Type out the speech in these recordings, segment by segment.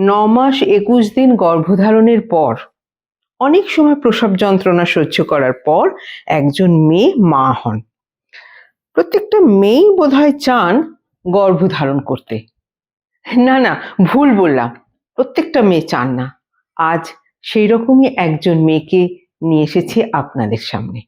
ন মাস একুশ দিন গর্ভধারণের পর। অনেক সময় প্রসব যন্ত্রণা সহ্য করার পর একজন মেয়ে মা হন। প্রত্যেকটা মেয়েই বোধহয় চান গর্ভধারণ করতে। না না, ভুল বললাম। প্রত্যেকটা মেয়ে চান না। আজ সেই রকমই একজন মেয়েকে নিয়ে এসেছি আপনাদের সামনে।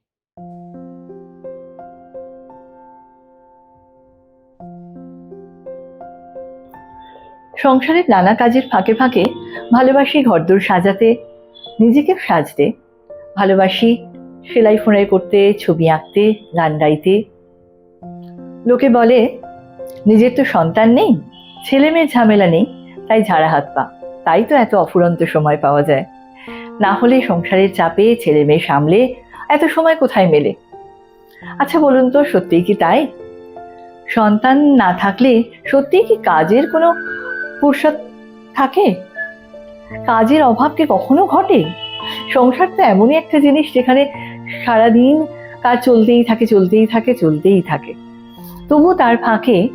সংসারের নানা কাজের ফাঁকে ফাঁকে ভালোবাসি ঘরদোর সাজাতে, নিজেকে সাজতে। ভালোবাসি সেলাই ফোনাই করতে, ছবি আঁকতে, গান গাইতে। লোকে বলে, নিজের তো সন্তান নেই, ছেলে মেয়ের ঝামেলা নেই, তাই ঝাড়া হাত পা। তাই তো এত অফুরন্ত সময় পাওয়া যায়। না হলে সংসারের চাপে ছেলে মেয়ে সামলে এত সময় কোথায় মেলে? আচ্ছা বলুন তো, সত্যিই কি তাই? সন্তান না থাকলে সত্যিই কি কাজের কোনো ফুরসত থাকে? কাজের অভাব কি কখনো ঘটে? সংসার তো এমনই একটা জিনিস যেখানে সারাদিন কাজ চলতেই থাকে চলতেই থাকে চলতেই থাকে। তবু তার ফাঁকে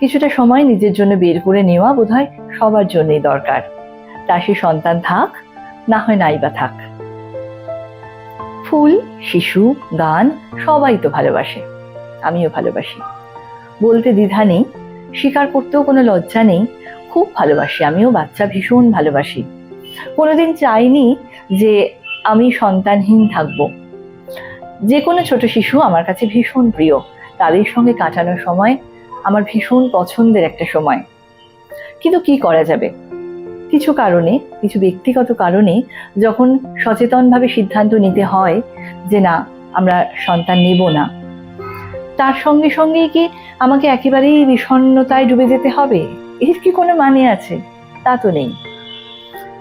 কিছুটা সময় নিজের জন্য বের করে নেওয়া বোধহয় সবার জন্যই দরকার। তা সে সন্তান থাক, না হয় নাই বা থাক। ফুল, শিশু, গান সবাই তো ভালোবাসে। আমিও ভালোবাসি। বলতে দ্বিধা নেই, স্বীকার করতেও কোনো লজ্জা নেই খুব ভালোবাসি, আমিও বাচ্চা ভীষণ ভালোবাসি। কোনোদিন চাইনি যে আমি সন্তানহীন থাকব। যে কোনো ছোট শিশু আমার কাছে ভীষণ প্রিয়। তাদের সঙ্গে কাটানোর সময় আমার ভীষণ পছন্দের একটা সময়। কিন্তু কি করা যাবে? কিছু কারণে, কিছু ব্যক্তিগত কারণে যখন সচেতনভাবে সিদ্ধান্ত নিতে হয় যে না, আমরা সন্তান নেব না, তার সঙ্গে সঙ্গেই কি আমাকে একেবারেই বিষণ্ণতায় ডুবে যেতে হবে? এর কি কোনো মানে আছে? তা তো নেই।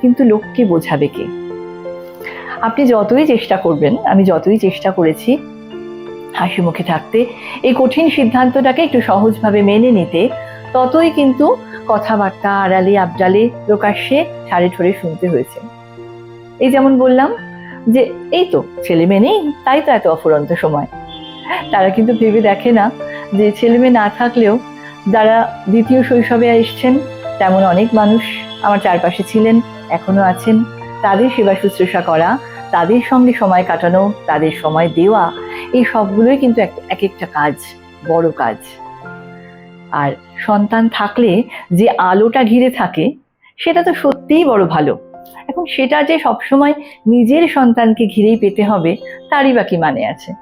কিন্তু লোককে বোঝাবে কে? আপনি যতই চেষ্টা করবেন, আমি যতই চেষ্টা করেছি হাসি মুখে থাকতে, এই কঠিন সিদ্ধান্তটাকে একটু সহজভাবে মেনে নিতে, ততই কিন্তু কথাবার্তা আড়ালে, আবডালে প্রকাশ্যে ঠাড়ে ঠোড়ে শুনতে হয়েছে। এই যেমন বললাম যে, এই তো ছেলে মেয়ে নেই, তাই তো এত অফুরন্ত সময়। তারা কিন্তু ভেবে দেখে না যে ছেলে মেয়ে না থাকলেও যারা দ্বিতীয় শৈশবে এসছেন, তেমন অনেক মানুষ আমার চারপাশে ছিলেন, এখনও আছেন। তাদের সেবা শুশ্রূষা করা, তাদের সঙ্গে সময় কাটানো, তাদের সময় দেওয়া, এই সবগুলোই কিন্তু এক এক একটা কাজ, বড় কাজ। আর সন্তান থাকলে যে আলোটা ঘিরে থাকে, সেটা তো সত্যিই বড় ভালো। এখন সেটা যে সবসময় নিজের সন্তানকে ঘিরেই পেতে হবে, তারই বা কি মানে আছে?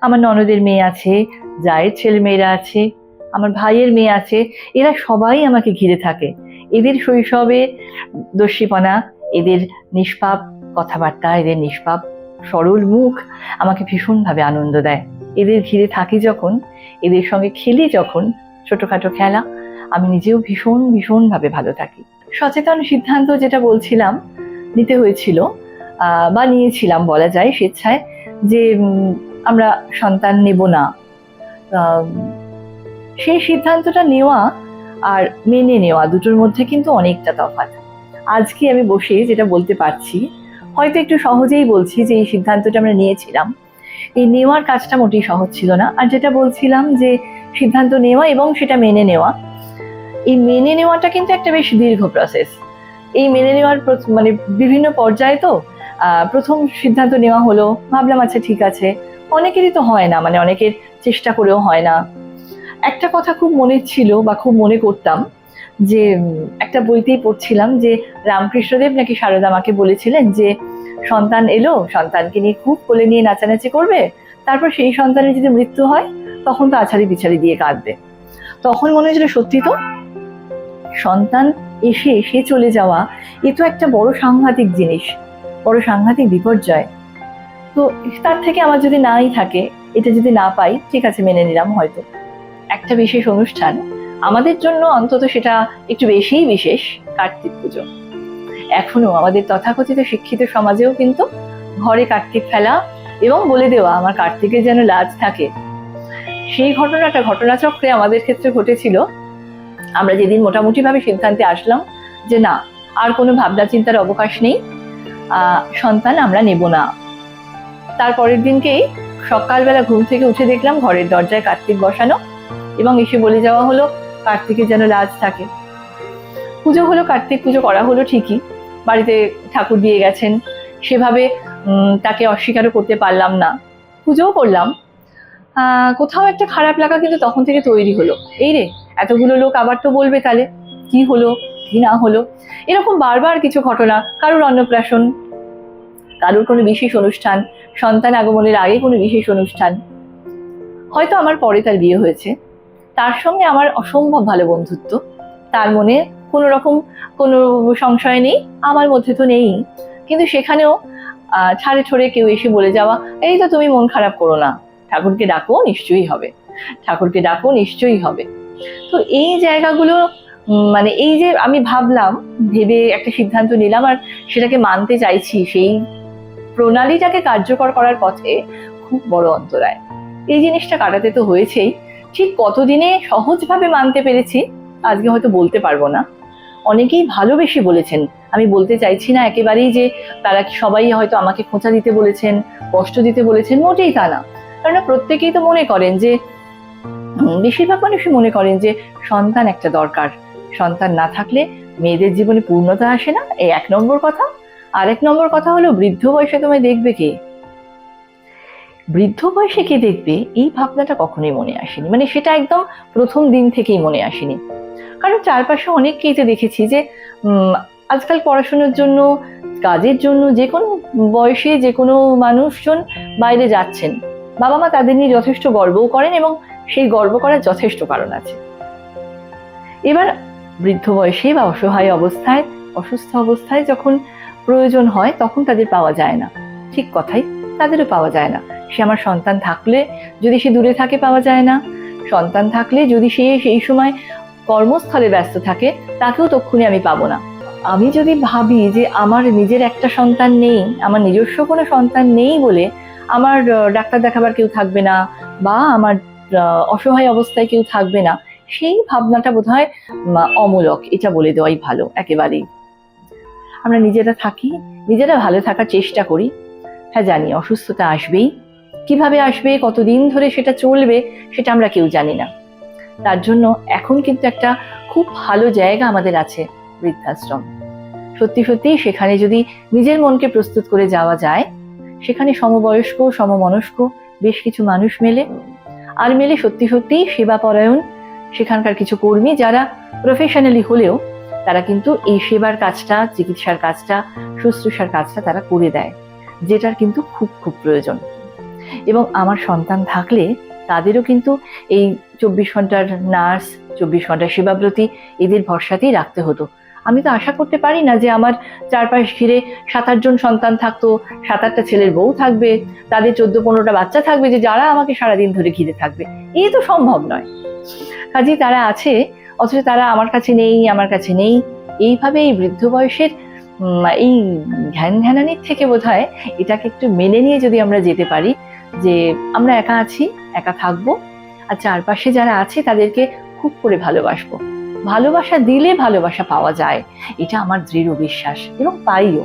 আমার ননদের মেয়ে আছে, জায়ের ছেলে মেয়েরা আছে আমার ভাইয়ের মেয়ে আছে, এরা সবাই আমাকে ঘিরে থাকে। এদের শৈশবে দস্যিপনা, এদের নিষ্পাপ কথাবার্তা, এদের নিষ্পাপ সরল মুখ আমাকে ভীষণভাবে আনন্দ দেয়। এদের ঘিরে থাকি যখন, এদের সঙ্গে খেলি যখন, ছোটখাটো খেলা, আমি নিজেও ভীষণ, ভীষণভাবে ভালো থাকি। সচেতন সিদ্ধান্ত যেটা বলছিলাম, নিতে হয়েছিল বা নিয়েছিলাম বলা যায় স্বেচ্ছায়, যে আমরা সন্তান নেব না। সেই সিদ্ধান্তটা নেওয়া আর মেনে নেওয়া দুটোর মধ্যে কিন্তু অনেকটা তফাৎ। আজকে আমি বসে যেটা বলতে পারছি, হয়তো একটু সহজেই বলছি যে এই সিদ্ধান্তটা আমরা নিয়েছিলাম। এই নেওয়ার কাজটা মোটেই সহজ ছিল না। আর যেটা বলছিলাম যে সিদ্ধান্ত নেওয়া এবং সেটা মেনে নেওয়া। এই মেনে নেওয়াটা কিন্তু একটা বেশ দীর্ঘ প্রসেস এই মেনে নেওয়ার মানে বিভিন্ন পর্যায়ে তো প্রথম সিদ্ধান্ত নেওয়া হলো, ভাবলাম আচ্ছা ঠিক আছে। অনেকেরই তো হয় না মানে অনেকের চেষ্টা করেও হয় না। একটা কথা খুব মনে ছিল বা খুব মনে করতাম যে একটা বইতেই পড়ছিলাম যে, রামকৃষ্ণদেব নাকি সারদা মাকে বলেছিলেন যে, সন্তান এলো, সন্তানকে নিয়ে খুব কোলে নিয়ে নাচানাচি করবে, তারপর সেই সন্তানের যদি মৃত্যু হয়, তখন তো আছাড়ি পিছাড়ি দিয়ে কাঁদবে। তখন মনে হয়েছিল, সত্যি তো? সন্তান এসে সে চলে যাওয়া, এ তো একটা বড় সাংঘাতিক জিনিস, বড় সাংঘাতিক বিপর্যয়। তো তার থেকে আমার যদি নাই থাকে, এটা যদি না পাই, ঠিক আছে, মেনে নিলাম হয়তো। একটা বিশেষ অনুষ্ঠান। আমাদের জন্য অন্তত সেটা একটু বেশিই বিশেষ, কার্তিক পুজো। এখনও আমাদের তথাকথিত শিক্ষিত সমাজেও কিন্তু ঘরে কার্তিক ফেলা এবং বলে দেওয়া আমার কার্তিকের যেন লাজ থাকে। সেই ঘটনাটা, ঘটনাচক্রে আমাদের ক্ষেত্রে ঘটেছিল। আমরা যেদিন মোটামুটিভাবে সিদ্ধান্তে আসলাম যে না, আর কোনো ভাবনা চিন্তার অবকাশ নেই সন্তান আমরা নেব না। তারপরের দিনকেই সকালবেলা ঘুম থেকে উঠে দেখলাম ঘরের দরজায় কার্তিক বসানো এবং এসে বলে যাওয়া হলো, কার্তিকের যেন লাজ থাকে। পুজো হলো কার্তিক, পুজো করা হলো ঠিকই। বাড়িতে ঠাকুর দিয়ে গেছেন। সেভাবে তাকে অস্বীকারও করতে পারলাম না। পুজোও করলাম। কোথাও একটা খারাপ লাগা কিন্তু তখন থেকে তৈরি হলো। এই রে, এতগুলো লোক আবার তো বলবে তাহলে, কি হলো, কি না হলো? এরকম বারবার কিছু ঘটনা, কারোর অন্নপ্রাশন, কারোর কোনো বিশেষ অনুষ্ঠান, সন্তান আগমনের আগে কোনো বিশেষ অনুষ্ঠান। হয়তো আমার পরে তার বিয়ে হয়েছে। তার সঙ্গে আমার অসম্ভব ভালো বন্ধুত্ব। তার মনে কোনো রকম কোনো সংশয় নেই, আমার মধ্যে তো নেই। কিন্তু সেখানেও ছাড়ে ছড়ে কেউ এসে বলে যাওয়া, এই তো তুমি মন খারাপ করো না। ঠাকুরকে ডাকো, নিশ্চয়ই হবে। ঠাকুরকে ডাকো, নিশ্চয়ই হবে। তো এই জায়গাগুলো মানে এই যে আমি ভাবলাম, ভেবে একটা সিদ্ধান্ত নিলাম আর সেটাকে মানতে চাইছি, সেই প্রণালীটাকে কার্যকর করার পথে খুব বড় অন্তরায়। এই জিনিসটা কাটাতে তো হয়েছেই। ঠিক কতদিনে সহজভাবে মানতে পেরেছি, আজকে হয়তো বলতে পারব না। অনেকেই ভালোবেসে বলেছেন, আমি বলতে চাইছি না একেবারেই যে তারা সবাই হয়তো আমাকে খোঁচা দিতে বলেছেন, কষ্ট দিতে বলেছেন, মোটেই তা না। কারণ প্রত্যেকেই তো মনে করেন যে বেশিরভাগ মানুষই মনে করেন যে সন্তান একটা দরকার। সন্তান না থাকলে মেয়েদের জীবনে পূর্ণতা আসে না, এই এক নম্বর কথা। আর এক নম্বর কথা হলো, বৃদ্ধ বয়সে তোমায় দেখবে কে? বৃদ্ধ বয়সে কে দেখবে এই ভাবনাটা কখনোই মনে আসেনি। মানে সেটা একদম প্রথম দিন থেকেই মনে আসেনি। কারণ চারপাশে অনেককেই তো দেখেছি যে আজকাল পড়াশোনার জন্য, কাজের জন্য যে কোনো বয়সে যে কোনো মানুষজন বাইরে যাচ্ছেন। বাবা মা তাদের নিয়ে যথেষ্ট গর্বও করেন এবং সেই গর্ব করার যথেষ্ট কারণ আছে। এবার বৃদ্ধ বয়সে বা অসহায় অবস্থায়, অসুস্থ অবস্থায় যখন প্রয়োজন হয়, তখন তাদের পাওয়া যায় না। ঠিক কথাই। তাদেরও পাওয়া যায় না। সে আমার সন্তান থাকলে যদি সে দূরে থাকে পাওয়া যায় না। সন্তান থাকলে যদি সে সেই সময় কর্মস্থলে ব্যস্ত থাকে, তাকেও তক্ষুনি আমি পাবো না। আমি যদি ভাবি যে আমার নিজের একটা সন্তান নেই, আমার নিজস্ব কোনো সন্তান নেই বলে আমার ডাক্তার দেখাবার কেউ থাকবে না বা আমার অসহায় অবস্থায় কেউ থাকবে না, সেই ভাবনাটা বোধ হয় অমূলক। এটা বলে দেওয়াই ভালো, একেবারেই। আমরা নিজেরা থাকি, নিজেরা ভালো থাকার চেষ্টা করি। হ্যাঁ জানি, অসুস্থতা আসবেই। কীভাবে আসবে, কতদিন ধরে সেটা চলবে, সেটা আমরা কেউ জানি না। তার জন্য এখন কিন্তু একটা খুব ভালো জায়গা আমাদের আছে বৃদ্ধাশ্রম। সত্যি সত্যি সেখানে যদি নিজের মনকে প্রস্তুত করে যাওয়া যায়, সেখানে সমবয়স্ক, সমমনস্ক বেশ কিছু মানুষ মেলে। আর মেলে সত্যি সত্যি সেবাপরায়ণ সেখানকার কিছু কর্মী যারা প্রফেশনালি হলেও তারা কিন্তু এই সেবার কাজটা, চিকিৎসার কাজটা, শুশ্রূষার কাজটা তারা করে দেয়। যেটার কিন্তু খুব খুব প্রয়োজন। এবং আমার সন্তান থাকলে তাদেরও কিন্তু এই চব্বিশ ঘণ্টার নার্স, চব্বিশ ঘণ্টার সেবাব্রতী এদের ভরসাতেই রাখতে হতো। আমি তো আশা করতে পারি না যে আমার চারপাশ ঘিরে সাত আটজন সন্তান থাকতো সাত আটটা ছেলের বউ থাকবে, তাদের চোদ্দ পনেরোটা বাচ্চা থাকবে যে যারা আমাকে সারাদিন ধরে ঘিরে থাকবে। এ তো সম্ভব নয়। কাজেই তারা আছে, অথচ তারা আমার কাছে নেই, আমার কাছে নেই। এইভাবে এই বৃদ্ধ বয়সের এই ধ্যান ধ্যানানির থেকে বোধ এটাকে একটু মেনে নিয়ে যদি আমরা যেতে পারি, যে আমরা একা আছি, একা থাকব, আর চারপাশে যারা আছে তাদেরকে খুব করে ভালোবাসবো। ভালোবাসা দিলে ভালোবাসা পাওয়া যায়, এটা আমার দৃঢ় বিশ্বাস এবং পাইও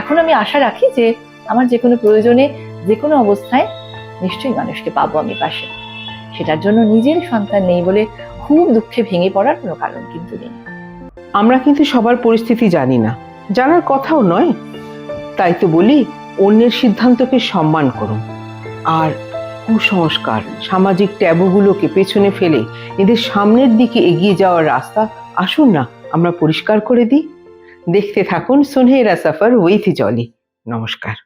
এখন আমি আশা রাখি যে আমার যে কোনো প্রয়োজনে, যে কোনো অবস্থায় নিশ্চয়ই মানুষকে পাবো আমি পাশে। সেটার জন্য নিজের সন্তান নেই বলে খুব দুঃখে ভেঙে পড়ার কোনো কারণ কিন্তু নেই। আমরা কিন্তু সবার পরিস্থিতি জানি না। জানার কথাও নয়। তাই তো বলি, অন্যের সিদ্ধান্তকে সম্মান করুন। আর কুসংস্কার, সামাজিক ট্যাবুগুলোকে পেছনে ফেলে এদের সামনের দিকে এগিয়ে যাওয়ার রাস্তা আসুন না, আমরা পরিষ্কার করে দিই। দেখতে থাকুন সুনহেরা সাফার উইথ জলি। নমস্কার।